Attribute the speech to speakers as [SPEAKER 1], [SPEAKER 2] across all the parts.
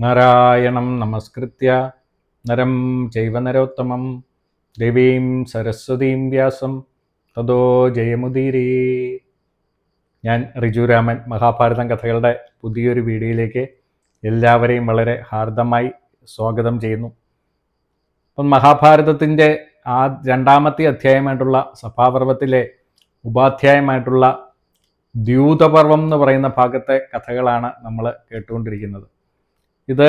[SPEAKER 1] നാരായണം നമസ്കൃത്യ. നരം ചൈവ നരോത്തമം. ദേവീം സരസ്വതീം വ്യാസം. തതോ ജയമുദീരേ. ഞാൻ റിജുരാമൻ മഹാഭാരതം കഥകളുടെ പുതിയൊരു വീഡിയോയിലേക്ക് എല്ലാവരെയും വളരെ ഹാർദമായി സ്വാഗതം ചെയ്യുന്നു. അപ്പം മഹാഭാരതത്തിന്റെ ആ രണ്ടാമത്തെ അധ്യായമായിട്ടുള്ള സഭാപർവത്തിലെ ഉപാധ്യായമായിട്ടുള്ള ദ്യൂതപർവം എന്ന് പറയുന്ന ഭാഗത്തെ കഥകളാണ് നമ്മൾ കേട്ടുകൊണ്ടിരിക്കുന്നത്. ഇത്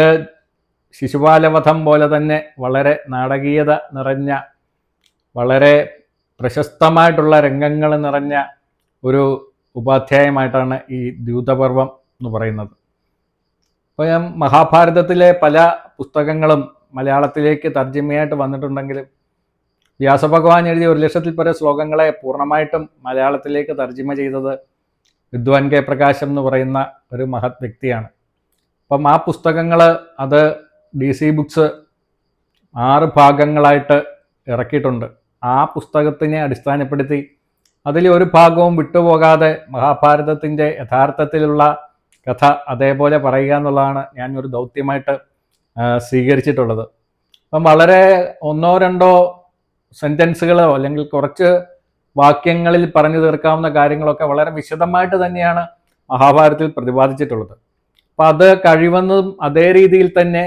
[SPEAKER 1] ശിശുപാലവധം പോലെ തന്നെ വളരെ നാടകീയത നിറഞ്ഞ വളരെ പ്രശസ്തമായിട്ടുള്ള രംഗങ്ങൾ നിറഞ്ഞ ഒരു ഉപാധ്യായമായിട്ടാണ് ഈ ദ്യൂതപർവം എന്ന് പറയുന്നത്. അപ്പോൾ ഞാൻ മഹാഭാരതത്തിലെ പല പുസ്തകങ്ങളും മലയാളത്തിലേക്ക് തർജമയായിട്ട് വന്നിട്ടുണ്ടെങ്കിലും വ്യാസഭഗവാൻ എഴുതിയ ഒരു ലക്ഷത്തിൽ പല ശ്ലോകങ്ങളെ പൂർണമായിട്ടും മലയാളത്തിലേക്ക് തർജമ ചെയ്തത് വിദ്വാൻ കെ പ്രകാശം എന്ന് പറയുന്ന ഒരു മഹത് വ്യക്തിയാണ്. അപ്പം ആ പുസ്തകങ്ങൾ അത് ഡി സി ബുക്സ് ആറ് ഭാഗങ്ങളായിട്ട് ഇറക്കിയിട്ടുണ്ട്. ആ പുസ്തകത്തിനെ അടിസ്ഥാനപ്പെടുത്തി അതിൽ ഒരു ഭാഗവും വിട്ടുപോകാതെ മഹാഭാരതത്തിന്റെ യഥാർത്ഥത്തിലുള്ള കഥ അതേപോലെ പറയുക എന്നുള്ളതാണ് ഞാൻ ഒരു ദൗത്യമായിട്ട് സ്വീകരിച്ചിട്ടുള്ളത്. അപ്പം വളരെ ഒന്നോ രണ്ടോ സെന്റൻസുകളോ അല്ലെങ്കിൽ കുറച്ച് വാക്യങ്ങളിൽ പറഞ്ഞു തീർക്കാവുന്ന കാര്യങ്ങളൊക്കെ വളരെ വിശദമായിട്ട് തന്നെയാണ് മഹാഭാരതത്തിൽ പ്രതിപാദിച്ചിട്ടുള്ളത്. അപ്പം അത് കഴിവെന്നതും അതേ രീതിയിൽ തന്നെ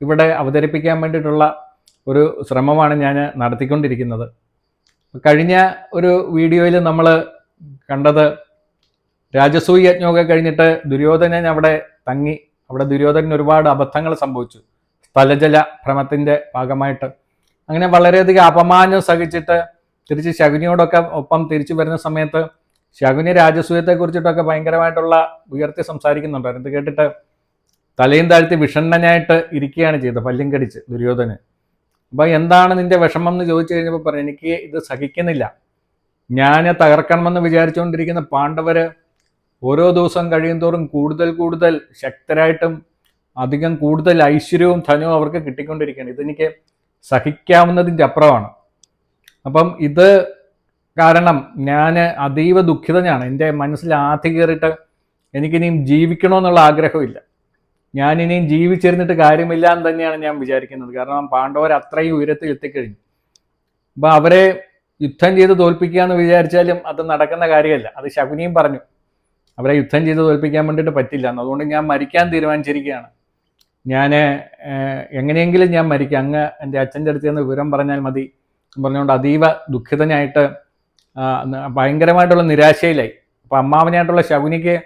[SPEAKER 1] ഇവിടെ അവതരിപ്പിക്കാൻ വേണ്ടിയിട്ടുള്ള ഒരു ശ്രമമാണ് ഞാൻ നടത്തിക്കൊണ്ടിരിക്കുന്നത്. കഴിഞ്ഞ ഒരു വീഡിയോയിൽ നമ്മൾ കണ്ടത് രാജസൂയ യജ്ഞമൊക്കെ കഴിഞ്ഞിട്ട് ദുര്യോധനൻ അവിടെ തങ്ങി. അവിടെ ദുര്യോധനൻ ഒരുപാട് അബദ്ധങ്ങൾ സംഭവിച്ചു. സ്ഥലജല ഭ്രമത്തിന്റെ ഭാഗമായിട്ട്. അങ്ങനെ വളരെയധികം അപമാനം സഹിച്ചിട്ട് തിരിച്ച് ശകുനിയോടൊക്കെ ഒപ്പം തിരിച്ചു വരുന്ന സമയത്ത് ശകുനി രാജസൂയത്തെ കുറിച്ചിട്ടൊക്കെ ഭയങ്കരമായിട്ടുള്ള ഉയർത്തി സംസാരിക്കുന്നുണ്ടായിരുന്നു ഇത് കേട്ടിട്ട് തലയും താഴ്ത്തി വിഷണ്ണനായിട്ട് ഇരിക്കുകയാണ് ചെയ്തത് പല്ലും കടിച്ച് ദുര്യോധനൻ. അപ്പോൾ എന്താണ് നിന്റെ വിഷമം എന്ന് ചോദിച്ചു കഴിഞ്ഞപ്പോൾ പറഞ്ഞു എനിക്ക് ഇത് സഹിക്കുന്നില്ല. ഞാൻ തകർക്കണമെന്ന് വിചാരിച്ചുകൊണ്ടിരിക്കുന്ന പാണ്ഡവർ ഓരോ ദിവസം കഴിയുന്തോറും കൂടുതൽ കൂടുതൽ ശക്തരായിട്ടും അധികം കൂടുതൽ ഐശ്വര്യവും ധനവും അവർക്ക് കിട്ടിക്കൊണ്ടിരിക്കുകയാണ്. ഇതെനിക്ക് സഹിക്കാവുന്നതിന്റെ അപ്പുറമാണ്. അപ്പം ഇത് കാരണം ഞാൻ അതീവ ദുഃഖിതനാണ്. എന്റെ മനസ്സിൽ ആധി കയറിയിട്ട് എനിക്കിനിയും ജീവിക്കണമെന്നുള്ള ആഗ്രഹമില്ല ഞാനിനിയും ജീവിച്ചിരുന്നിട്ട് കാര്യമില്ല എന്ന് തന്നെയാണ് ഞാൻ വിചാരിക്കുന്നത്. കാരണം പാണ്ഡവർ അത്രയും ഉയരത്തിൽ എത്തിക്കഴിഞ്ഞു. അപ്പം അവരെ യുദ്ധം ചെയ്ത് തോൽപ്പിക്കുക എന്ന് വിചാരിച്ചാലും അത് നടക്കുന്ന കാര്യമല്ല. അത് ശകുനിയും പറഞ്ഞു. അവരെ യുദ്ധം ചെയ്ത് തോൽപ്പിക്കാൻ വേണ്ടിയിട്ട് പറ്റില്ല. എന്ന് അതുകൊണ്ട് ഞാൻ മരിക്കാൻ തീരുമാനിച്ചിരിക്കുകയാണ്. ഞാൻ എങ്ങനെയെങ്കിലും ഞാൻ മരിക്കാം. അങ്ങ് എന്റെ അച്ഛന്റെ അടുത്ത് നിന്ന് വിവരം പറഞ്ഞാൽ മതി. പറഞ്ഞുകൊണ്ട് അതീവ ദുഃഖിതനായിട്ട് ഭയങ്കരമായിട്ടുള്ള നിരാശയിലായി. അപ്പം അമ്മാവനായിട്ടുള്ള ശകുനിക്ക്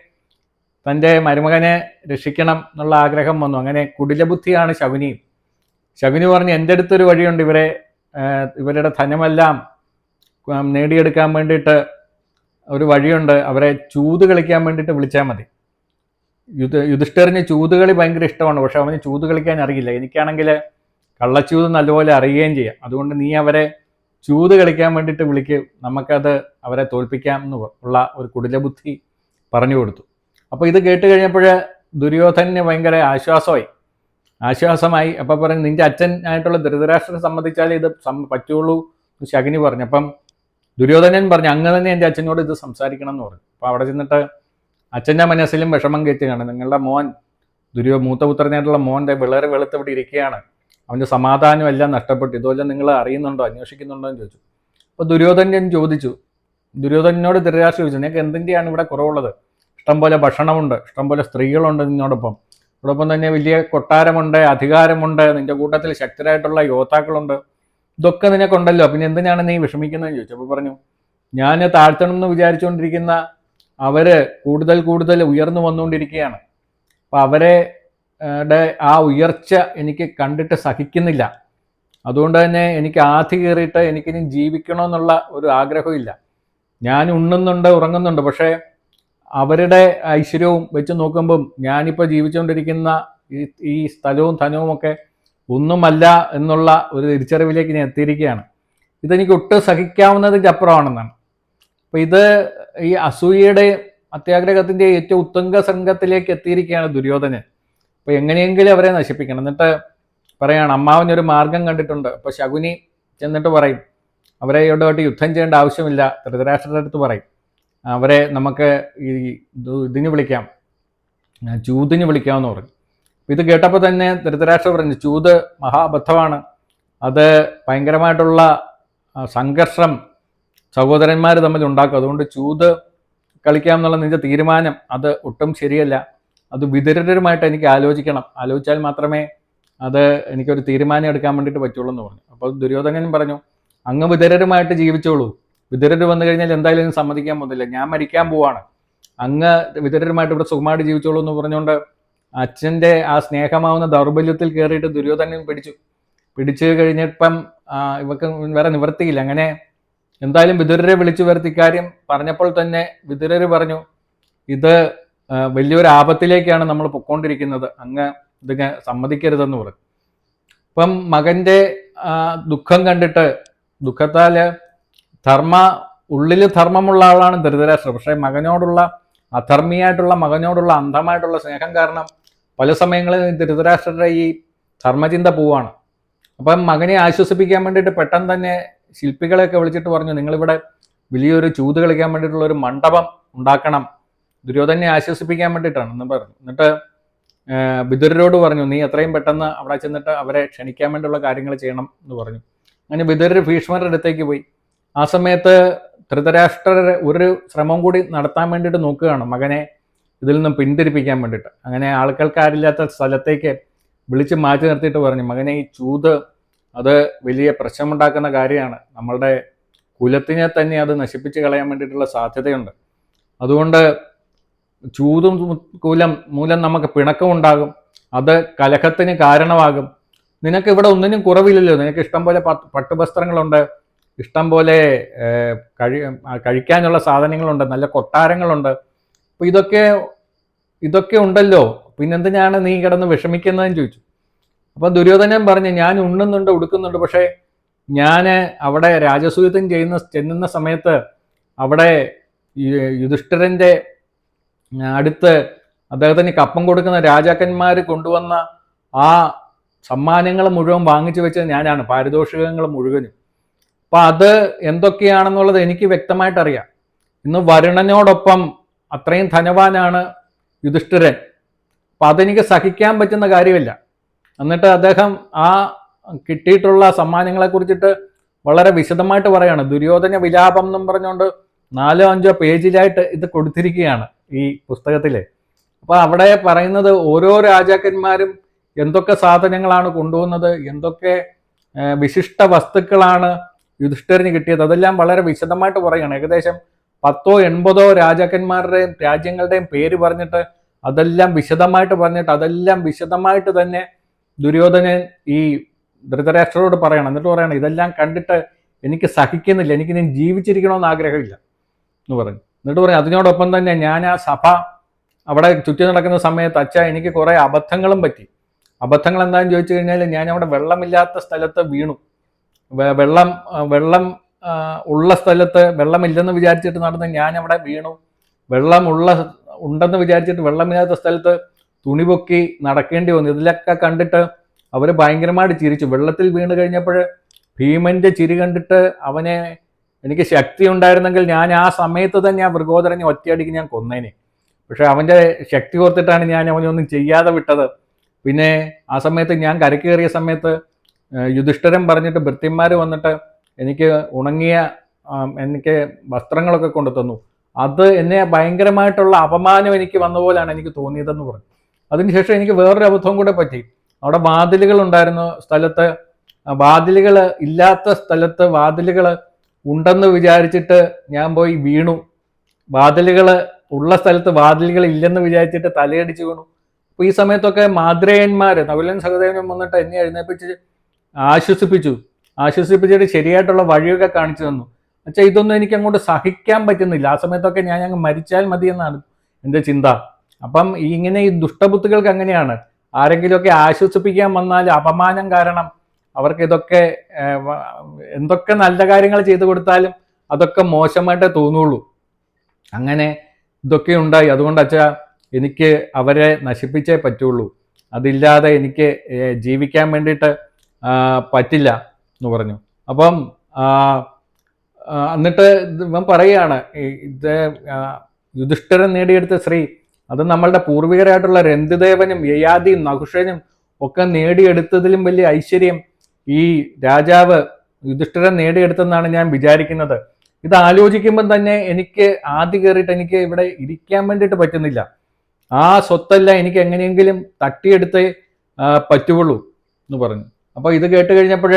[SPEAKER 1] തന്റെ മരുമകനെ രക്ഷിക്കണം എന്നുള്ള ആഗ്രഹം വന്നു. അങ്ങനെ കുടിലബുദ്ധിയാണ് ശകുനിയും ശകുനി പറഞ്ഞു എന്റെ അടുത്തൊരു വഴിയുണ്ട് ഇവരെ ഇവരുടെ ധനമെല്ലാം നേടിയെടുക്കാൻ വേണ്ടിയിട്ട് ഒരു വഴിയുണ്ട്. അവരെ ചൂത് കളിക്കാൻ വേണ്ടിയിട്ട് വിളിച്ചാൽ മതി. യുധ യുധിഷ്ഠിറിന് ചൂതുകളി ഭയങ്കര ഇഷ്ടമാണ്. പക്ഷെ അവന് ചൂത് കളിക്കാൻ അറിയില്ല. എനിക്കാണെങ്കിൽ കള്ളച്ചൂത് നല്ലപോലെ അറിയുകയും ചെയ്യാം. അതുകൊണ്ട് നീ അവരെ ചൂത് കളിക്കാൻ വേണ്ടിയിട്ട് വിളിക്കും നമുക്കത് അവരെ തോൽപ്പിക്കാം എന്ന് ഉള്ള ഒരു കുടിലബുദ്ധി പറഞ്ഞു കൊടുത്തു. അപ്പോൾ ഇത് കേട്ട് കഴിഞ്ഞപ്പോൾ ദുര്യോധനന് ഭയങ്കര ആശ്വാസമായി. ആശ്വാസമായി. അപ്പോൾ പറഞ്ഞു നിന്റെ അച്ഛൻ ആയിട്ടുള്ള ധൃതരാഷ്ട്രം സംബന്ധിച്ചാലേ ഇത് പറ്റുള്ളൂ എന്ന് ശകുനി പറഞ്ഞു. അപ്പം ദുര്യോധനൻ പറഞ്ഞു അങ്ങ് തന്നെ എന്റെ അച്ഛനോട് ഇത് സംസാരിക്കണം എന്ന് പറഞ്ഞു. അപ്പോൾ അവിടെ ചെന്നിട്ട് അച്ഛന്റെ മനസ്സിലും വിഷമം കയറ്റുകയാണ് നിങ്ങളുടെ മോൻ ദുര്യോ മൂത്തപുത്രനായിട്ടുള്ള മോന്റെ വിളറെ വെളുത്ത് ഇവിടെ ഇരിക്കുകയാണ്. അവന്റെ സമാധാനം എല്ലാം നഷ്ടപ്പെട്ടു. ഇതുപോലെ നിങ്ങൾ അറിയുന്നുണ്ടോ അന്വേഷിക്കുന്നുണ്ടോ എന്ന് ചോദിച്ചു. അപ്പോൾ ദുര്യോധനൻ ചോദിച്ചു. ദുര്യോധനോട് ധൃതരാഷ്ട്രം ചോദിച്ചു നിങ്ങൾക്ക് എന്തിന്റെയാണ് ഇവിടെ കുറവുള്ളത്? ഇഷ്ടംപോലെ ഭക്ഷണമുണ്ട് ഇഷ്ടംപോലെ സ്ത്രീകളുണ്ട് നിന്നോടൊപ്പം. അതോടൊപ്പം തന്നെ വലിയ കൊട്ടാരമുണ്ട് അധികാരമുണ്ട് നിന്റെ കൂട്ടത്തിൽ ശക്തരായിട്ടുള്ള യോദ്ധാക്കളുണ്ട്. ഇതൊക്കെ നിനക്കുണ്ടല്ലോ പിന്നെ എന്തിനാണ് നീ വിഷമിക്കുന്നതെന്ന് ചോദിച്ചു. അപ്പോൾ പറഞ്ഞു ഞാൻ താഴ്ത്തണം എന്ന് വിചാരിച്ചുകൊണ്ടിരിക്കുന്ന അവർ കൂടുതൽ കൂടുതൽ ഉയർന്നു വന്നുകൊണ്ടിരിക്കുകയാണ്. അപ്പോൾ അവരെ ആ ഉയർച്ച എനിക്ക് കണ്ടിട്ട് സഹിക്കുന്നില്ല. അതുകൊണ്ട് തന്നെ എനിക്ക് ആധി കയറിയിട്ട് എനിക്കിനി ജീവിക്കണമെന്നുള്ള ഒരു ആഗ്രഹമില്ല ഞാൻ ഉണ്ണുന്നുണ്ട് ഉറങ്ങുന്നുണ്ട്. പക്ഷേ അവരുടെ ഐശ്വര്യവും വെച്ച് നോക്കുമ്പം ഞാനിപ്പോൾ ജീവിച്ചുകൊണ്ടിരിക്കുന്ന ഈ ഈ സ്ഥലവും ധനവും ഒക്കെ ഒന്നുമല്ല എന്നുള്ള ഒരു തിരിച്ചറിവിലേക്ക് ഞാൻ എത്തിയിരിക്കുകയാണ്. ഇതെനിക്ക് ഒട്ടും സഹിക്കാവുന്നതിന്റെ അപ്പുറമാണെന്നാണ്. അപ്പോൾ ഇത് ഈ അസൂയയുടെ അത്യാഗ്രഹത്തിന്റെ ഏറ്റവും ഉത്തുംഗ സംഘത്തിലേക്ക് എത്തിയിരിക്കുകയാണ് ദുര്യോധനൻ. അപ്പോൾ എങ്ങനെയെങ്കിലും അവരെ നശിപ്പിക്കണം. എന്നിട്ട് പറയാണ് അമ്മാവനൊരു മാർഗം കണ്ടിട്ടുണ്ട്. അപ്പോൾ ശകുനി ചെന്നിട്ട് പറയും അവരെ ഇവിടെയായിട്ട് യുദ്ധം ചെയ്യേണ്ട ആവശ്യമില്ല. ധൃതരാഷ്ട്രരുടെ അടുത്ത് പറയും അവരെ നമുക്ക് ഈ ഇത് ഇതിന് വിളിക്കാം. ചൂതിന് വിളിക്കാമെന്ന് പറഞ്ഞു. ഇത് കേട്ടപ്പോൾ തന്നെ ധൃതരാഷ്ട്ര പറഞ്ഞു ചൂത് മഹാബദ്ധമാണ്. അത് ഭയങ്കരമായിട്ടുള്ള സംഘർഷം സഹോദരന്മാർ തമ്മിൽ ഉണ്ടാക്കും. അതുകൊണ്ട് ചൂത് കളിക്കാം എന്നുള്ള നിന്റെ തീരുമാനം. അത് ഒട്ടും ശരിയല്ല. അത് വിദഗ്ധരുമായിട്ട് എനിക്ക് ആലോചിക്കണം. ആലോചിച്ചാൽ മാത്രമേ അത് എനിക്കൊരു തീരുമാനം എടുക്കാൻ വേണ്ടിയിട്ട് പറ്റുള്ളൂ എന്ന് പറഞ്ഞു. അപ്പോൾ ദുര്യോധനൻ പറഞ്ഞു അങ്ങ് വിദരരുമായിട്ട് ജീവിച്ചോളൂ. വിദരർ വന്നു കഴിഞ്ഞാൽ എന്തായാലും സമ്മതിക്കാൻ പോകുന്നില്ല. ഞാൻ മരിക്കാൻ പോവാണ്. അങ്ങ് വിദരരുമായിട്ട് ഇവിടെ സുഖമായിട്ട് ജീവിച്ചോളൂ എന്ന് പറഞ്ഞുകൊണ്ട് അച്ഛന്റെ ആ സ്നേഹമാവുന്ന ദൗർബല്യത്തിൽ കയറിയിട്ട് ദുര്യോധനൻ പിടിച്ചു. പിടിച്ചു കഴിഞ്ഞപ്പം ഇവക്ക് വേറെ നിവർത്തിയില്ല അങ്ങനെ എന്തായാലും വിതുരരെ വിളിച്ചു വരുത്തി കാര്യം പറഞ്ഞപ്പോൾ തന്നെ വിതുരര് പറഞ്ഞു ഇത് വലിയൊരു ആപത്തിലേക്കാണ് നമ്മൾ പൊക്കോണ്ടിരിക്കുന്നത്. അങ്ങ് ഇതിങ്ങ് സമ്മതിക്കരുതെന്ന് പറഞ്ഞു ഇപ്പം മകന്റെ ദുഃഖം കണ്ടിട്ട് ദുഃഖത്താൽ ധർമ്മ ഉള്ളിൽ ധർമ്മമുള്ള ആളാണ് ധൃതരാഷ്ട്രം. പക്ഷേ മകനോടുള്ള അധർമ്മിയായിട്ടുള്ള മകനോടുള്ള അന്ധമായിട്ടുള്ള സ്നേഹം കാരണം പല സമയങ്ങളിൽ ധൃതരാഷ്ട്രരുടെ ഈ ധർമ്മചിന്ത പോവാണ്. അപ്പം മകനെ ആശ്വസിപ്പിക്കാൻ വേണ്ടിയിട്ട് പെട്ടെന്ന് തന്നെ ശില്പികളെയൊക്കെ വിളിച്ചിട്ട് പറഞ്ഞു നിങ്ങളിവിടെ വലിയൊരു ചൂത് കളിക്കാൻ വേണ്ടിയിട്ടുള്ള ഒരു മണ്ഡപം ഉണ്ടാക്കണം. ദുര്യോധനെ ആശ്വസിപ്പിക്കാൻ വേണ്ടിയിട്ടാണ് എന്ന് പറഞ്ഞു. എന്നിട്ട് വിതുരരോട് പറഞ്ഞു നീ എത്രയും പെട്ടെന്ന് അവിടെ ചെന്നിട്ട് അവരെ ക്ഷണിക്കാൻ വേണ്ടിയുള്ള കാര്യങ്ങൾ ചെയ്യണം എന്ന് പറഞ്ഞു. അങ്ങനെ വിതുരർ ഭീഷ്മരുടെ അടുത്തേക്ക് പോയി. ആ സമയത്ത് ധൃതരാഷ്ട്രർ ഒരു ശ്രമം കൂടി നടത്താൻ വേണ്ടിയിട്ട് നോക്കുകയാണ് മകനെ ഇതിൽ നിന്നും പിന്തിരിപ്പിക്കാൻ വേണ്ടിയിട്ട്. അങ്ങനെ ആൾക്കാർക്കാരില്ലാത്ത സ്ഥലത്തേക്ക് വിളിച്ച് മാറ്റി നിർത്തിയിട്ട് പറഞ്ഞു മകനെ ഈ ചൂത് അത് വലിയ പ്രശ്നമുണ്ടാക്കുന്ന കാര്യമാണ്. നമ്മളുടെ കുലത്തിനെ തന്നെ അത് നശിപ്പിച്ച് കളയാൻ വേണ്ടിയിട്ടുള്ള സാധ്യതയുണ്ട്. അതുകൊണ്ട് ചൂതും കൂലം മൂലം നമുക്ക് പിണക്കമുണ്ടാകും അത് കലഹത്തിന് കാരണമാകും. നിനക്ക് ഇവിടെ ഒന്നിനും കുറവില്ലല്ലോ. നിനക്ക് ഇഷ്ടം പോലെ പട്ട് പട്ടുവസ്ത്രങ്ങളുണ്ട്. ഇഷ്ടം പോലെ കഴി കഴിക്കാനുള്ള സാധനങ്ങളുണ്ട്. നല്ല കൊട്ടാരങ്ങളുണ്ട്. അപ്പോൾ ഇതൊക്കെ ഇതൊക്കെ ഉണ്ടല്ലോ. പിന്നെന്തിനാണ് നീ കിടന്ന് വിഷമിക്കുന്നതെന്ന് ചോദിച്ചു. അപ്പോൾ ദുര്യോധനൻ പറഞ്ഞു ഞാൻ ഉണ്ണുന്നുണ്ട് ഉടുക്കുന്നുണ്ട്. പക്ഷേ ഞാൻ അവിടെ രാജസൂയത്വം ചെയ്യുന്ന ചെന്നുന്ന സമയത്ത് അവിടെ യുധിഷ്ഠിരന്റെ അടുത്ത് അദ്ദേഹത്തിന് കപ്പം കൊടുക്കുന്ന രാജാക്കന്മാർ കൊണ്ടുവന്ന ആ സമ്മാനങ്ങൾ മുഴുവൻ വാങ്ങിച്ചു വെച്ചത് ഞാനാണ് പാരിതോഷികങ്ങൾ മുഴുവനും. അപ്പം അത് എന്തൊക്കെയാണെന്നുള്ളത് എനിക്ക് വ്യക്തമായിട്ടറിയാം. ഇന്ന് വരുണനോടൊപ്പം അത്രയും ധനവാനാണ് യുധിഷ്ഠിരൻ. അപ്പം അതെനിക്ക് സഹിക്കാൻ പറ്റുന്ന കാര്യമില്ല. എന്നിട്ട് അദ്ദേഹം ആ കിട്ടിയിട്ടുള്ള സമ്മാനങ്ങളെ കുറിച്ചിട്ട് വളരെ വിശദമായിട്ട് പറയാണ്. ദുര്യോധന വിലാപം എന്നും പറഞ്ഞുകൊണ്ട് നാലോ അഞ്ചോ പേജിലായിട്ട് ഇത് കൊടുത്തിരിക്കുകയാണ്. ഈ പുസ്തകത്തിലെ. അപ്പോൾ അവിടെ പറയുന്നത് ഓരോ രാജാക്കന്മാരും എന്തൊക്കെ സാധനങ്ങളാണ് കൊണ്ടുവന്നത് എന്തൊക്കെ വിശിഷ്ട വസ്തുക്കളാണ് യുധിഷ്ഠിരന് കിട്ടിയത് അതെല്ലാം വളരെ വിശദമായിട്ട് പറയുകയാണ്. ഏകദേശം പത്തോ എൺപതോ രാജാക്കന്മാരുടെയും രാജ്യങ്ങളുടെയും പേര് പറഞ്ഞിട്ട് അതെല്ലാം വിശദമായിട്ട് പറഞ്ഞിട്ട് അതെല്ലാം വിശദമായിട്ട് തന്നെ ദുര്യോധനൻ ഈ ധൃതരാഷ്ട്രരോട് പറയണം. എന്നിട്ട് പറയണം ഇതെല്ലാം കണ്ടിട്ട് എനിക്ക് സഹിക്കുന്നില്ല എനിക്ക് ഞാൻ ജീവിച്ചിരിക്കണമെന്ന് ആഗ്രഹമില്ല എന്ന് പറഞ്ഞു. എന്നിട്ട് പറയും അതിനോടൊപ്പം തന്നെ ഞാൻ ആ സഭ അവിടെ ചുറ്റി നടക്കുന്ന സമയത്ത് അച്ഛ എനിക്ക് കുറേ അബദ്ധങ്ങളും പറ്റി. അബദ്ധങ്ങൾ എന്താണെന്ന് ചോദിച്ചു കഴിഞ്ഞാൽ ഞാൻ അവിടെ വെള്ളമില്ലാത്ത സ്ഥലത്ത് വീണു. വെള്ളം വെള്ളം ഉള്ള സ്ഥലത്ത് വെള്ളമില്ലെന്ന് വിചാരിച്ചിട്ട് നടന്ന് ഞാൻ അവിടെ വീണു. വെള്ളം ഉള്ള ഉണ്ടെന്ന് വിചാരിച്ചിട്ട് വെള്ളമില്ലാത്ത സ്ഥലത്ത് തുണി പൊക്കി നടക്കേണ്ടി വന്നു. ഇതിലൊക്കെ കണ്ടിട്ട് അവർ ഭയങ്കരമായിട്ട് ചിരിച്ചു. വെള്ളത്തിൽ വീണ് കഴിഞ്ഞപ്പോൾ ഭീമന്റെ ചിരി കണ്ടിട്ട് അവനെ എനിക്ക് ശക്തി ഉണ്ടായിരുന്നെങ്കിൽ ഞാൻ ആ സമയത്ത് തന്നെ ആ മൃഗോദരനെ ഒറ്റയടിക്ക് ഞാൻ കൊന്നേനെ. പക്ഷെ അവന്റെ ശക്തി ഓർത്തിട്ടാണ് ഞാൻ അവനൊന്നും ചെയ്യാതെ വിട്ടത്. പിന്നെ ആ സമയത്ത് ഞാൻ കരക്കേറിയ സമയത്ത് യുധിഷ്ഠിരൻ പറഞ്ഞിട്ട് ഭൃത്യന്മാർ വന്നിട്ട് എനിക്ക് ഉണങ്ങിയ എനിക്ക് വസ്ത്രങ്ങളൊക്കെ കൊണ്ടു തന്നു. അത് എന്നെ ഭയങ്കരമായിട്ടുള്ള അപമാനം എനിക്ക് വന്ന പോലെയാണ് എനിക്ക് തോന്നിയതെന്ന് പറഞ്ഞു. അതിനുശേഷം എനിക്ക് വേറൊരു അബദ്ധവും കൂടെ പറ്റി. അവിടെ വാതിലുകൾ ഉണ്ടായിരുന്നു സ്ഥലത്ത്. വാതിലുകൾ ഇല്ലാത്ത സ്ഥലത്ത് വാതിലുകൾ ഉണ്ടെന്ന് വിചാരിച്ചിട്ട് ഞാൻ പോയി വീണു. വാതിലുകൾ ഉള്ള സ്ഥലത്ത് വാതിലുകൾ ഇല്ലെന്ന് വിചാരിച്ചിട്ട് തലയടിച്ചു വീണു. അപ്പോൾ ഈ സമയത്തൊക്കെ മാദ്രേയന്മാർ നകുലൻ സഹദേവനും വന്നിട്ട് എന്നെ എഴുന്നേപ്പിച്ച് ആശ്വസിപ്പിച്ചു. ആശ്വസിപ്പിച്ചിട്ട് ശരിയായിട്ടുള്ള വഴിയൊക്കെ കാണിച്ചു തന്നു. പക്ഷേ ഇതൊന്നും എനിക്ക് അങ്ങോട്ട് സഹിക്കാൻ പറ്റുന്നില്ല. ആ സമയത്തൊക്കെ ഞാൻ അങ്ങ് മരിച്ചാൽ മതി എന്നാണ് എന്റെ ചിന്ത. അപ്പം ഇങ്ങനെ ഈ ദുഷ്ടബുദ്ധികൾക്ക് അങ്ങനെയാണ്. ആരെങ്കിലുമൊക്കെ ആശ്വസിപ്പിക്കാൻ വന്നാൽ അപമാനം കാരണം അവർക്ക് ഇതൊക്കെ എന്തൊക്കെ നല്ല കാര്യങ്ങൾ ചെയ്തു കൊടുത്താലും അതൊക്കെ മോശമായിട്ടേ തോന്നുള്ളൂ. അങ്ങനെ ഇതൊക്കെ ഉണ്ടായി. അതുകൊണ്ട് അച്ഛാ എനിക്ക് അവരെ നശിപ്പിച്ചേ പറ്റുള്ളൂ. അതില്ലാതെ എനിക്ക് ജീവിക്കാൻ വേണ്ടിയിട്ട് പറ്റില്ല എന്ന് പറഞ്ഞു. അപ്പം എന്നിട്ട് ഇവൻ പറയുകയാണ് ഇത് യുധിഷ്ഠിരൻ നേടിയെടുത്ത ശ്രീ അത് നമ്മളുടെ പൂർവികരായിട്ടുള്ള രന്തിദേവനും യയാദിയും നഹുഷനും ഒക്കെ നേടിയെടുത്തതിലും വലിയ ഐശ്വര്യം ഈ രാജാവ് യുധിഷ്ഠിരൻ നേടിയെടുത്തെന്നാണ് ഞാൻ വിചാരിക്കുന്നത്. ഇത് ആലോചിക്കുമ്പോൾ തന്നെ എനിക്ക് ആദ്യ കയറിയിട്ട് എനിക്ക് ഇവിടെ ഇരിക്കാൻ വേണ്ടിയിട്ട് പറ്റുന്നില്ല. ആ സ്വത്തല്ല എനിക്ക് എങ്ങനെയെങ്കിലും തട്ടിയെടുത്തേ പറ്റുള്ളൂ എന്ന് പറഞ്ഞു. അപ്പോൾ ഇത് കേട്ട് കഴിഞ്ഞപ്പോൾ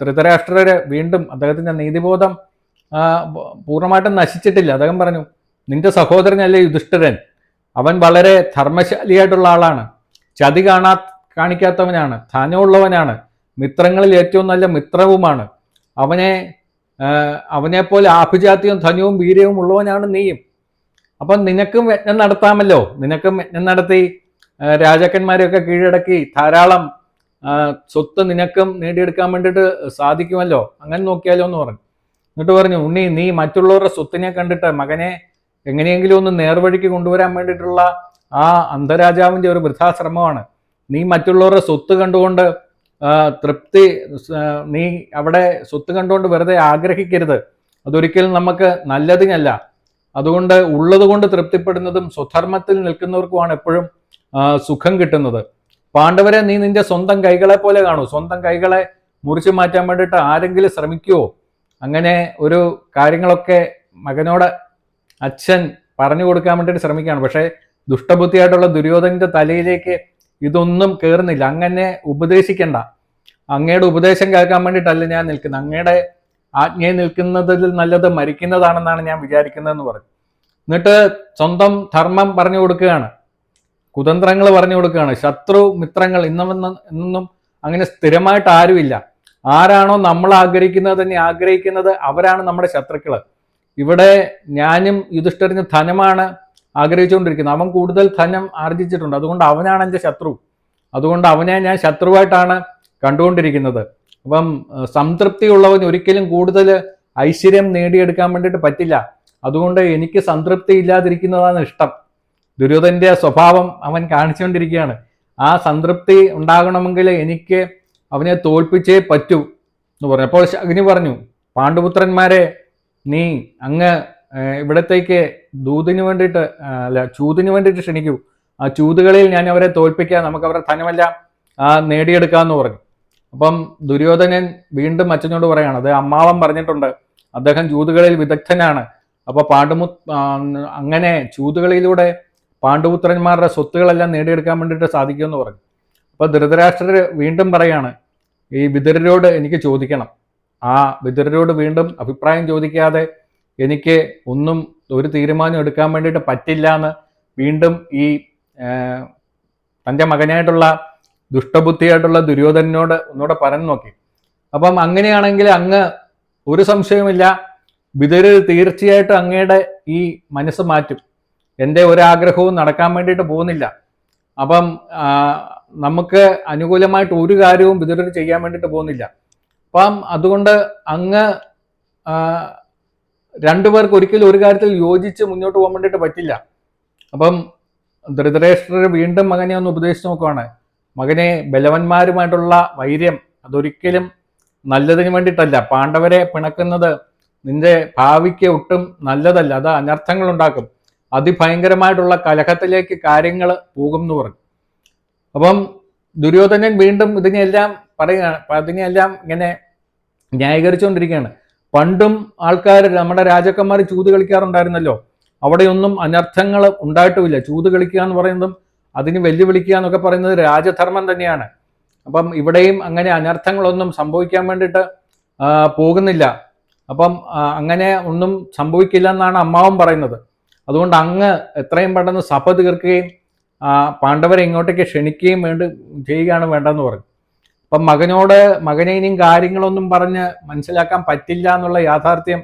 [SPEAKER 1] ധൃതരാഷ്ട്രര് വീണ്ടും അദ്ദേഹത്തിന്റെ നീതിബോധം പൂർണമായിട്ടും നശിച്ചിട്ടില്ല. അദ്ദേഹം പറഞ്ഞു നിന്റെ സഹോദരനല്ലേ യുധിഷ്ഠിരൻ? അവൻ വളരെ ധർമ്മശാലിയായിട്ടുള്ള ആളാണ്. ചതി കാണാ കാണിക്കാത്തവനാണ്. ധനമുള്ളവനാണ്. മിത്രങ്ങളിൽ ഏറ്റവും നല്ല മിത്രവുമാണ്. അവനെ അവനെ പോലെ ആഭിജാത്യവും ധനവും വീര്യവും ഉള്ളവനാണ് നീയും. അപ്പം നിനക്കും യജ്ഞം നടത്താമല്ലോ. നിനക്കും യജ്ഞം നടത്തി രാജാക്കന്മാരെയൊക്കെ കീഴടക്കി ധാരാളം സ്വത്ത് നിനക്കും നേടിയെടുക്കാൻ വേണ്ടിയിട്ട് സാധിക്കുമല്ലോ. അങ്ങനെ നോക്കിയാലോ എന്ന് പറഞ്ഞു. എന്നിട്ട് പറഞ്ഞു ഉണ്ണി നീ മറ്റുള്ളവരുടെ സ്വത്തിനെ കണ്ടിട്ട് മകനെ എങ്ങനെയെങ്കിലും ഒന്ന് നേർവഴിക്ക് കൊണ്ടുവരാൻ വേണ്ടിയിട്ടുള്ള ആ അന്ധരാജാവിന്റെ ഒരു വൃഥാശ്രമമാണ്. നീ മറ്റുള്ളവരുടെ സ്വത്ത് കണ്ടുകൊണ്ട് തൃപ്തി നീ അവിടെ സ്വത്ത് കണ്ടുകൊണ്ട് വെറുതെ ആഗ്രഹിക്കരുത്. അതൊരിക്കലും നമുക്ക് നല്ലതിനല്ല. അതുകൊണ്ട് ഉള്ളതുകൊണ്ട് തൃപ്തിപ്പെടുന്നതും സ്വധർമ്മത്തിൽ നിൽക്കുന്നവർക്കുമാണ് എപ്പോഴും സുഖം കിട്ടുന്നത്. പാണ്ഡവരെ നീ നിന്റെ സ്വന്തം കൈകളെ പോലെ കാണൂ. സ്വന്തം കൈകളെ മുറിച്ചു മാറ്റാൻ വേണ്ടിയിട്ട് ആരെങ്കിലും ശ്രമിക്കുവോ? അങ്ങനെ ഒരു കാര്യങ്ങളൊക്കെ മകനോട് അച്ഛൻ പറഞ്ഞു കൊടുക്കാൻ വേണ്ടിയിട്ട് ശ്രമിക്കുകയാണ്. പക്ഷേ ദുഷ്ടബുദ്ധിയായിട്ടുള്ള ദുര്യോധനന്റെ തലയിലേക്ക് ഇതൊന്നും കയറുന്നില്ല അങ്ങനെ ഉപദേശിക്കണ്ട. അങ്ങയുടെ ഉപദേശം കേൾക്കാൻ വേണ്ടിയിട്ടല്ല ഞാൻ നിൽക്കുന്നത്. അങ്ങയുടെ ആജ്ഞയിൽ നിൽക്കുന്നതിൽ നല്ലത് മരിക്കുന്നതാണെന്നാണ് ഞാൻ വിചാരിക്കുന്നതെന്ന് പറഞ്ഞു എന്നിട്ട് സ്വന്തം ധർമ്മം പറഞ്ഞു കൊടുക്കുകയാണ്. കുതന്ത്രങ്ങൾ പറഞ്ഞു കൊടുക്കുകയാണ്. ശത്രു മിത്രങ്ങൾ ഇന്നും ഇന്നും അങ്ങനെ സ്ഥിരമായിട്ട് ആരുമില്ല. ആരാണോ നമ്മൾ ആഗ്രഹിക്കുന്നത് തന്നെ ആഗ്രഹിക്കുന്നത് അവരാണ് നമ്മുടെ ശത്രുക്കൾ ഇവിടെ ഞാനും യുധിഷ്ഠിരന് ധനമാണ് ആഗ്രഹിച്ചുകൊണ്ടിരിക്കുന്നത്. അവൻ കൂടുതൽ ധനം ആർജിച്ചിട്ടുണ്ട്. അതുകൊണ്ട് അവനാണ് എന്റെ ശത്രു. അതുകൊണ്ട് അവനെ ഞാൻ ശത്രുവായിട്ടാണ് കണ്ടുകൊണ്ടിരിക്കുന്നത്. അപ്പം സംതൃപ്തിയുള്ളവൻ ഒരിക്കലും കൂടുതൽ ഐശ്വര്യം നേടിയെടുക്കാൻ വേണ്ടിയിട്ട് പറ്റില്ല. അതുകൊണ്ട് എനിക്ക് സംതൃപ്തി ഇല്ലാതിരിക്കുന്നതാണ് ഇഷ്ടം. ദുര്യോധന്റെ സ്വഭാവം അവൻ കാണിച്ചുകൊണ്ടിരിക്കുകയാണ്. ആ സംതൃപ്തി ഉണ്ടാകണമെങ്കിൽ എനിക്ക് അവനെ തോൽപ്പിച്ചേ പറ്റൂ എന്ന് പറഞ്ഞു. അപ്പോൾ അഗ്നി പറഞ്ഞു പാണ്ഡുപുത്രന്മാരെ നീ അങ്ങ് ഇവിടത്തേക്ക് ദൂതിന് വേണ്ടിയിട്ട് അല്ല ചൂതിന് വേണ്ടിയിട്ട് ക്ഷണിക്കൂ. ആ ചൂതുകളിൽ ഞാൻ അവരെ തോൽപ്പിക്കാം നമുക്ക് അവരുടെ ധനമെല്ലാം നേടിയെടുക്കാമെന്ന് പറഞ്ഞു. അപ്പം ദുര്യോധനൻ വീണ്ടും അച്ഛനോട് പറയാണ് അത് അമ്മാവൻ പറഞ്ഞിട്ടുണ്ട് അദ്ദേഹം ചൂതുകളിൽ വിദഗ്ധനാണ്. അപ്പൊ പാണ്ഡുമു അങ്ങനെ ചൂതുകളിലൂടെ പാണ്ഡുപുത്രന്മാരുടെ സ്വത്തുകളെല്ലാം നേടിയെടുക്കാൻ വേണ്ടിയിട്ട് സാധിക്കുമെന്ന് പറഞ്ഞു. അപ്പൊ ധൃതരാഷ്ട്രർ വീണ്ടും പറയാണ് ഈ വിതുരരോട് എനിക്ക് ചോദിക്കണം. ആ വിതുരരോട് വീണ്ടും അഭിപ്രായം ചോദിക്കാതെ എനിക്ക് ഒന്നും ഒരു തീരുമാനം എടുക്കാൻ വേണ്ടിയിട്ട് പറ്റില്ല എന്ന് വീണ്ടും ഈ തന്റെ മകനായിട്ടുള്ള ദുഷ്ടബുദ്ധിയായിട്ടുള്ള ദുര്യോധനോട് ഒന്നുകൂടെ പറഞ്ഞു നോക്കി. അപ്പം അങ്ങനെയാണെങ്കിൽ അങ്ങ് ഒരു സംശയവുമില്ല. വിതുരർ തീർച്ചയായിട്ടും അങ്ങയുടെ ഈ മനസ്സ് മാറ്റും. എന്റെ ഒരാഗ്രഹവും നടക്കാൻ വേണ്ടിയിട്ട് പോകുന്നില്ല. അപ്പം നമുക്ക് അനുകൂലമായിട്ട് ഒരു കാര്യവും വിതുരർ ചെയ്യാൻ വേണ്ടിയിട്ട് പോകുന്നില്ല. അപ്പം അതുകൊണ്ട് അങ്ങ് രണ്ടുപേർക്ക് ഒരിക്കലും ഒരു കാര്യത്തിൽ യോജിച്ച് മുന്നോട്ട് പോകാൻ വേണ്ടിയിട്ട് പറ്റില്ല. അപ്പം ധൃതരേഷ്ഠർ വീണ്ടും അങ്ങനെ ഒന്ന് ഉപദേശിച്ച് നോക്കുവാണ്. മകനെ ബലവന്മാരുമായിട്ടുള്ള വൈര്യം അതൊരിക്കലും നല്ലതിന് വേണ്ടിയിട്ടല്ല. പാണ്ഡവരെ പിണക്കുന്നത് നിന്റെ ഭാവിക്ക് ഒട്ടും നല്ലതല്ല. അത് അനർത്ഥങ്ങൾ ഉണ്ടാക്കും. അതിഭയങ്കരമായിട്ടുള്ള കലഹത്തിലേക്ക് കാര്യങ്ങൾ പോകും എന്ന് പറഞ്ഞു. അപ്പം ദുര്യോധനൻ വീണ്ടും ഇതിനെല്ലാം പറയുകയാണ് അതിനെയെല്ലാം ഇങ്ങനെ ന്യായീകരിച്ചുകൊണ്ടിരിക്കുകയാണ്. പണ്ടും ആൾക്കാർ നമ്മുടെ രാജാക്കന്മാർ ചൂത് കളിക്കാറുണ്ടായിരുന്നല്ലോ. അവിടെയൊന്നും അനർത്ഥങ്ങൾ ഉണ്ടായിട്ടുമില്ല ചൂത് കളിക്കുക എന്ന് പറയുന്നതും അതിന് വെല്ലുവിളിക്കുക എന്നൊക്കെ പറയുന്നത് രാജധർമ്മം തന്നെയാണ്. അപ്പം ഇവിടെയും അങ്ങനെ അനർത്ഥങ്ങളൊന്നും സംഭവിക്കാൻ വേണ്ടിയിട്ട് പോകുന്നില്ല. അപ്പം അങ്ങനെ ഒന്നും സംഭവിക്കില്ല എന്നാണ് അമ്മാവൻ പറയുന്നത്. അതുകൊണ്ട് അങ്ങ് എത്രയും പെട്ടെന്ന് സഭ തീർക്കുകയും പാണ്ഡവരെ ഇങ്ങോട്ടേക്ക് ക്ഷണിക്കുകയും വേണ്ട ചെയ്യുകയാണ് വേണ്ടതെന്ന് പറഞ്ഞു. അപ്പം മകനോട് മകനെ ഇനിയും കാര്യങ്ങളൊന്നും പറഞ്ഞ് മനസ്സിലാക്കാൻ പറ്റില്ല എന്നുള്ള യാഥാർത്ഥ്യം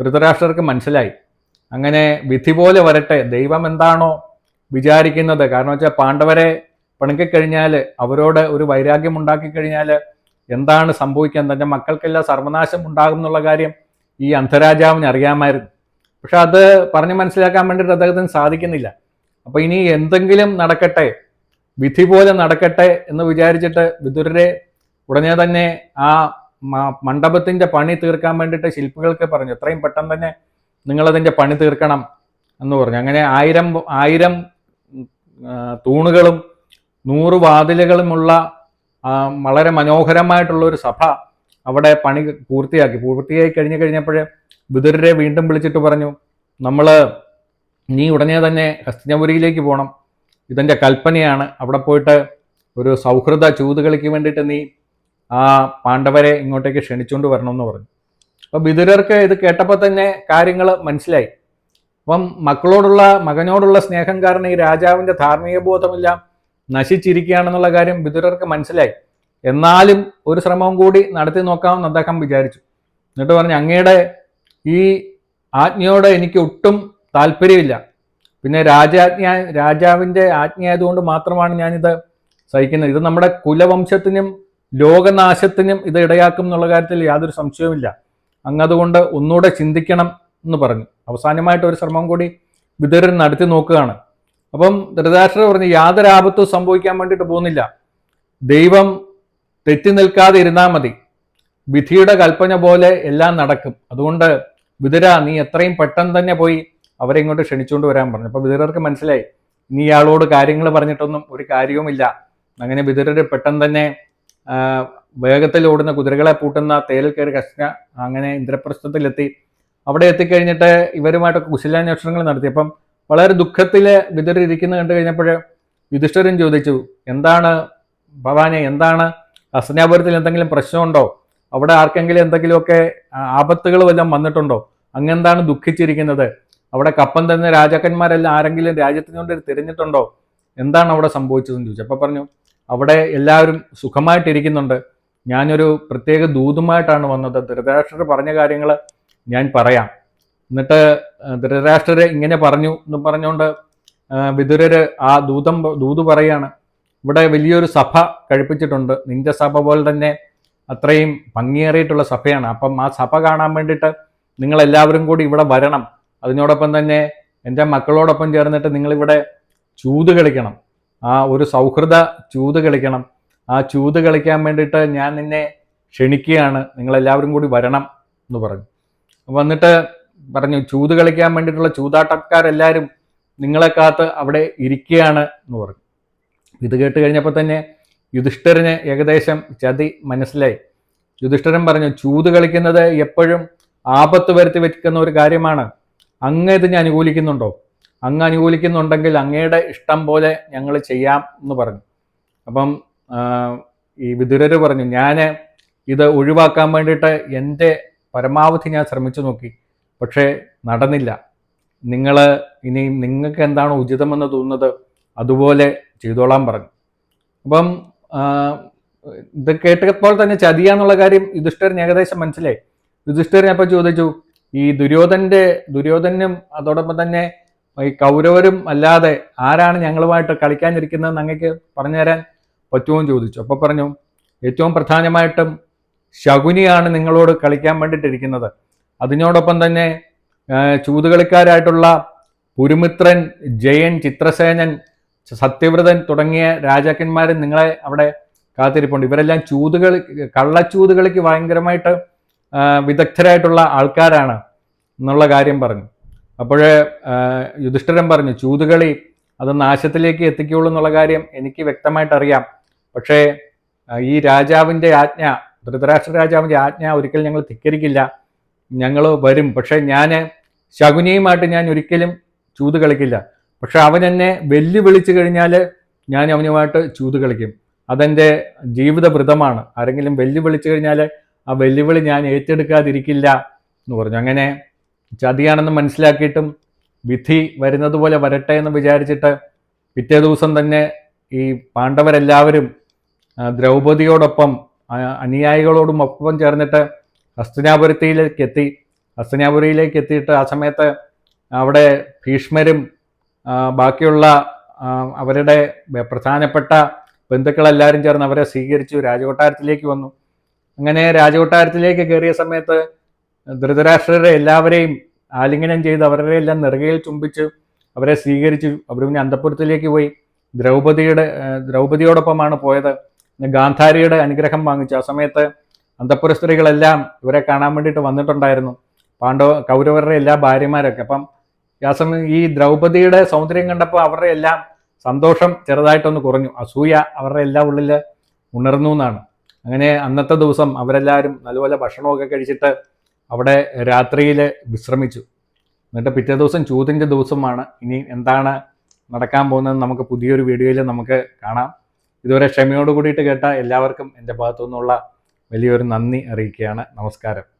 [SPEAKER 1] ധൃതരാഷ്ട്രർക്ക് മനസ്സിലായി. അങ്ങനെ വിധി പോലെ വരട്ടെ. ദൈവം എന്താണോ വിചാരിക്കുന്നത്. കാരണം വെച്ചാൽ പാണ്ഡവരെ പിണക്കിക്കഴിഞ്ഞാൽ അവരോട് ഒരു വൈരാഗ്യം ഉണ്ടാക്കി കഴിഞ്ഞാൽ എന്താണ് സംഭവിക്കാൻ? തന്റെ മക്കൾക്കെല്ലാം സർവനാശം ഉണ്ടാകും എന്നുള്ള കാര്യം ഈ അന്ധരാജാവിന് അറിയാമായിരുന്നു. പക്ഷെ അത് പറഞ്ഞ് മനസ്സിലാക്കാൻ വേണ്ടിയിട്ട് അദ്ദേഹത്തിന് സാധിക്കുന്നില്ല. അപ്പൊ ഇനി എന്തെങ്കിലും നടക്കട്ടെ വിധി പോലെ നടക്കട്ടെ എന്ന് വിചാരിച്ചിട്ട് വിതുരരെ ഉടനെ തന്നെ ആ മണ്ഡപത്തിന്റെ പണി തീർക്കാൻ വേണ്ടിയിട്ട് ശില്പികൾക്ക് പറഞ്ഞു എത്രയും പെട്ടെന്ന് തന്നെ നിങ്ങളതിന്റെ പണി തീർക്കണം എന്ന് പറഞ്ഞു. അങ്ങനെ ആയിരം ആയിരം തൂണുകളും നൂറ് വാതിലുകളുമുള്ള വളരെ മനോഹരമായിട്ടുള്ള ഒരു സഭ അവിടെ പണി പൂർത്തിയാക്കി. പൂർത്തിയായി കഴിഞ്ഞു കഴിഞ്ഞപ്പോൾ ബുധരരെ വീണ്ടും വിളിച്ചിട്ട് പറഞ്ഞു നമ്മൾ നീ ഉടനെ തന്നെ ഹസ്തിനപുരിയിലേക്ക് പോകണം ഇതെന്റെ കൽപ്പനയാണ്. അവിടെ പോയിട്ട് ഒരു സൗഹൃദ ചൂതുകളിക്ക് വേണ്ടിയിട്ട് നീ ആ പാണ്ഡവരെ ഇങ്ങോട്ടേക്ക് ക്ഷണിച്ചുകൊണ്ട് വരണമെന്ന് പറഞ്ഞു. അപ്പോൾ ബിദുരർക്ക് ഇത് കേട്ടപ്പോൾ തന്നെ കാര്യങ്ങൾ മനസ്സിലായി. അപ്പം മക്കളോടുള്ള മകനോടുള്ള സ്നേഹം കാരണം ഈ രാജാവിന്റെ ധാർമ്മിക ബോധമെല്ലാം നശിച്ചിരിക്കുകയാണെന്നുള്ള കാര്യം വിദുരർക്ക് മനസ്സിലായി. എന്നാലും ഒരു ശ്രമവും കൂടി നടത്തി നോക്കാമെന്ന് അദ്ദേഹം വിചാരിച്ചു. എന്നിട്ട് പറഞ്ഞു അങ്ങയുടെ ഈ ആജ്ഞയോട് എനിക്ക് ഒട്ടും താല്പര്യമില്ല. പിന്നെ രാജാജ്ഞ രാജാവിന്റെ ആജ്ഞയായതുകൊണ്ട് മാത്രമാണ് ഞാനിത് സഹിക്കുന്നത്. ഇത് നമ്മുടെ കുലവംശത്തിനും ലോകനാശത്തിനും ഇത് ഇടയാക്കും എന്നുള്ള കാര്യത്തിൽ യാതൊരു സംശയവുമില്ല. അങ്ങതുകൊണ്ട് ഒന്നുകൂടെ ചിന്തിക്കണം എന്ന് പറഞ്ഞു. അവസാനമായിട്ട് ഒരു ശ്രമം കൂടി വിതുരൻ നടത്തി നോക്കുകയാണ്. അപ്പം ധൃതരാഷ്ട്രർ പറഞ്ഞു യാതൊരു ആപത്തും സംഭവിക്കാൻ വേണ്ടിയിട്ട് പോകുന്നില്ല. ദൈവം തെറ്റി നിൽക്കാതെ ഇരുന്നാൽ മതി. വിധിയുടെ കൽപ്പന പോലെ എല്ലാം നടക്കും. അതുകൊണ്ട് വിതുര നീ എത്രയും പെട്ടെന്ന് തന്നെ പോയി അവരെ ഇങ്ങോട്ട് ക്ഷണിച്ചുകൊണ്ട് വരാൻ പറഞ്ഞു. അപ്പോൾ വിതുരർക്ക് മനസ്സിലായി നീ ഇയാളോട് കാര്യങ്ങൾ പറഞ്ഞിട്ടൊന്നും ഒരു കാര്യവുമില്ല. അങ്ങനെ വിതുരർ പെട്ടെന്ന് തന്നെ വേഗത്തിൽ ഓടുന്ന കുതിരകളെ പൂട്ടുന്ന തേലിൽ കയറി കഷ്ണ അങ്ങനെ ഇന്ദ്രപ്രസ്ഥത്തിലെത്തി. അവിടെ എത്തിക്കഴിഞ്ഞിട്ട് ഇവരുമായിട്ടൊക്കെ കുശലാന്വേഷണങ്ങൾ നടത്തി. അപ്പം വളരെ ദുഃഖത്തിൽ വിതുരർ ഇരിക്കുന്നത് കണ്ടു കഴിഞ്ഞപ്പോൾ യുധിഷ്ഠരൻ ചോദിച്ചു എന്താണ് ഭവാനെ എന്താണ്? ഹസ്നാപുരത്തിൽ എന്തെങ്കിലും പ്രശ്നമുണ്ടോ? അവിടെ ആർക്കെങ്കിലും എന്തെങ്കിലുമൊക്കെ ആപത്തുകൾ വല്ലതും വന്നിട്ടുണ്ടോ? അങ്ങെന്താണ് ദുഃഖിച്ചിരിക്കുന്നത്? അവിടെ കപ്പം തന്നെ രാജാക്കന്മാരെല്ലാം ആരെങ്കിലും രാജ്യത്തിന് കൊണ്ട് തിരിഞ്ഞിട്ടുണ്ടോ? എന്താണ് അവിടെ സംഭവിച്ചതെന്ന് ചോദിച്ചു. അപ്പോൾ പറഞ്ഞു അവിടെ എല്ലാവരും സുഖമായിട്ടിരിക്കുന്നുണ്ട്. ഞാനൊരു പ്രത്യേക ദൂതുമായിട്ടാണ് വന്നത്. ധൃതരാഷ്ട്രർ പറഞ്ഞ കാര്യങ്ങൾ ഞാൻ പറയാം. എന്നിട്ട് ധൃതരാഷ്ട്രര് ഇങ്ങനെ പറഞ്ഞു എന്ന് പറഞ്ഞുകൊണ്ട് വിതുരര് ആ ദൂതം ദൂത് പറയാണ് ഇവിടെ വലിയൊരു സഭ കഴിപ്പിച്ചിട്ടുണ്ട്. നിന്റെ സഭ പോലെ തന്നെ അത്രയും ഭംഗിയേറിയിട്ടുള്ള സഭയാണ്. അപ്പം ആ സഭ കാണാൻ വേണ്ടിയിട്ട് നിങ്ങളെല്ലാവരും കൂടി ഇവിടെ വരണം. അതിനോടൊപ്പം തന്നെ എന്റെ മക്കളോടൊപ്പം ചേർന്നിട്ട് നിങ്ങളിവിടെ ചൂത് കളിക്കണം. ആ ഒരു സൗഹൃദ ചൂത് കളിക്കണം. ആ ചൂത് കളിക്കാൻ വേണ്ടിയിട്ട് ഞാൻ നിന്നെ ക്ഷണിക്കുകയാണ്. നിങ്ങളെല്ലാവരും കൂടി വരണം എന്ന് പറഞ്ഞു. വന്നിട്ട് പറഞ്ഞു ചൂത് കളിക്കാൻ വേണ്ടിയിട്ടുള്ള ചൂതാട്ടക്കാരെല്ലാവരും നിങ്ങളെ കാത്ത് അവിടെ ഇരിക്കുകയാണ് എന്ന് പറഞ്ഞു. ഇത് കേട്ട് കഴിഞ്ഞപ്പോൾ തന്നെ യുധിഷ്ഠിരന് ഏകദേശം ചതി മനസ്സിലായി. യുധിഷ്ഠിരൻ പറഞ്ഞു ചൂത് കളിക്കുന്നത് എപ്പോഴും ആപത്ത് വരുത്തി വെക്കുന്ന ഒരു കാര്യമാണ്. അങ്ങ് ഇതിനെ അനുകൂലിക്കുന്നുണ്ടോ? അങ്ങ് അനുകൂലിക്കുന്നുണ്ടെങ്കിൽ അങ്ങയുടെ ഇഷ്ടം പോലെ ഞങ്ങൾ ചെയ്യാം എന്ന് പറഞ്ഞു. അപ്പം ഈ വിതുരര് പറഞ്ഞു ഞാൻ ഇത് ഒഴിവാക്കാൻ വേണ്ടിയിട്ട് എന്റെ പരമാവധി ഞാൻ ശ്രമിച്ചു നോക്കി. പക്ഷേ നടന്നില്ല. നിങ്ങൾ ഇനി നിങ്ങൾക്ക് എന്താണോ ഉചിതമെന്ന് തോന്നുന്നത് അതുപോലെ ചെയ്തോളാൻ പറഞ്ഞു. അപ്പം ഇത് കേട്ടപ്പോൾ തന്നെ ചതിയാന്നുള്ള കാര്യം യുധിഷ്ഠിരൻ ഏകദേശം മനസ്സിലായി. യുധിഷ്ഠിരൻ അപ്പം ചോദിച്ചു ഈ ദുര്യോധന്റെ ദുര്യോധനും അതോടൊപ്പം തന്നെ ഈ കൗരവരും അല്ലാതെ ആരാണ് ഞങ്ങളുമായിട്ട് കളിക്കാനിരിക്കുന്നതെന്ന് അങ്ങക്ക് പറഞ്ഞു തരാൻ പറ്റുമോ ചോദിച്ചു. അപ്പോൾ പറഞ്ഞു ഏറ്റവും പ്രധാനമായിട്ടും ശകുനിയാണ് നിങ്ങളോട് കളിക്കാൻ വേണ്ടിയിട്ടിരിക്കുന്നത്. അതിനോടൊപ്പം തന്നെ ചൂതുകളിക്കാരായിട്ടുള്ള പുരുമിത്രൻ ജയൻ ചിത്രസേനൻ സത്യവ്രതൻ തുടങ്ങിയ രാജാക്കന്മാരും നിങ്ങളെ അവിടെ കാത്തിരിപ്പുണ്ട്. ഇവരെല്ലാം ചൂതുകൾ കള്ളച്ചൂതുകളിക്ക് ഭയങ്കരമായിട്ട് വിദഗ്ധരായിട്ടുള്ള ആൾക്കാരാണ് എന്നുള്ള കാര്യം പറഞ്ഞു. അപ്പോഴേ യുധിഷ്ഠിരൻ പറഞ്ഞു ചൂതുകളി അത് നാശത്തിലേക്ക് എത്തിക്കുള്ളൂ എന്നുള്ള കാര്യം എനിക്ക് വ്യക്തമായിട്ട് അറിയാം പക്ഷേ ഈ രാജാവിന്റെ ആജ്ഞ ധൃതരാഷ്ട്ര രാജാവിന്റെ ആജ്ഞ ഒരിക്കലും ഞങ്ങൾ ധിക്കരിക്കില്ല. ഞങ്ങൾ വരും. പക്ഷേ ഞാൻ ശകുനിയുമായിട്ട് ഞാൻ ഒരിക്കലും ചൂത് കളിക്കില്ല. പക്ഷെ അവൻ എന്നെ വെല്ലുവിളിച്ചു കഴിഞ്ഞാൽ ഞാൻ അവനുമായിട്ട് ചൂത് കളിക്കും. അതെന്റെ ജീവിത വ്രതമാണ് ആരെങ്കിലും വെല്ലുവിളിച്ചു കഴിഞ്ഞാൽ ആ വെല്ലുവിളി ഞാൻ ഏറ്റെടുക്കാതിരിക്കില്ല എന്ന് പറഞ്ഞു. അങ്ങനെ ചതിയാണെന്ന് മനസ്സിലാക്കിയിട്ടും വിധി വരുന്നത് പോലെ വരട്ടെ എന്ന് വിചാരിച്ചിട്ട് പിറ്റേ ദിവസം തന്നെ ഈ പാണ്ഡവരെല്ലാവരും ദ്രൗപതിയോടൊപ്പം അനുയായികളോടും ഒപ്പം ചേർന്നിട്ട് ഹസ്തനാപുരത്തിയിലേക്ക് എത്തി. ഹസ്തിനാപുരിയിലേക്ക് എത്തിയിട്ട് ആ സമയത്ത് അവിടെ ഭീഷ്മരും ബാക്കിയുള്ള അവരുടെ പ്രധാനപ്പെട്ട ബന്ധുക്കളെല്ലാവരും ചേർന്ന് അവരെ സ്വീകരിച്ചു. രാജകൊട്ടാരത്തിലേക്ക് വന്നു. അങ്ങനെ രാജകൊട്ടാരത്തിലേക്ക് കയറിയ സമയത്ത് ധൃതരാഷ്ട്രരെ എല്ലാവരെയും ആലിംഗനം ചെയ്ത് അവരുടെ എല്ലാം നെറുകയിൽ ചുംബിച്ച് അവരെ സ്വീകരിച്ചു. അവർ പിന്നെ അന്തപുരത്തിലേക്ക് പോയി. ദ്രൗപതിയുടെ ദ്രൗപതിയോടൊപ്പമാണ് പോയത്. ഗാന്ധാരിയുടെ അനുഗ്രഹം വാങ്ങിച്ചു. ആ സമയത്ത് അന്തപുര സ്ത്രീകളെല്ലാം ഇവരെ കാണാൻ വേണ്ടിയിട്ട് വന്നിട്ടുണ്ടായിരുന്നു. പാണ്ഡവ കൗരവരുടെ എല്ലാ ഭാര്യമാരൊക്കെ. അപ്പം ആ സമയം ഈ ദ്രൗപദിയുടെ സൗന്ദര്യം കണ്ടപ്പോൾ അവരുടെ എല്ലാം സന്തോഷം ചെറുതായിട്ടൊന്ന് കുറഞ്ഞു. അസൂയ അവരുടെ എല്ലാ ഉള്ളിൽ ഉണർന്നു എന്നാണ്. അങ്ങനെ അന്നത്തെ ദിവസം അവരെല്ലാവരും നല്ലപോലെ ഭക്ഷണമൊക്കെ കഴിച്ചിട്ട് അവിടെ രാത്രിയിൽ വിശ്രമിച്ചു. എന്നിട്ട് പിറ്റേ ദിവസം ചൂതിന്റെ ദിവസമാണ്. ഇനി എന്താണ് നടക്കാൻ പോകുന്നത് നമുക്ക് പുതിയൊരു വീഡിയോയിൽ നമുക്ക് കാണാം. ഇതുവരെ ക്ഷമയോട് കൂടിയിട്ട് കേട്ട എല്ലാവർക്കും എന്റെ ഭാഗത്തു നിന്നുള്ള വലിയൊരു നന്ദി അറിയിക്കുകയാണ്. നമസ്കാരം.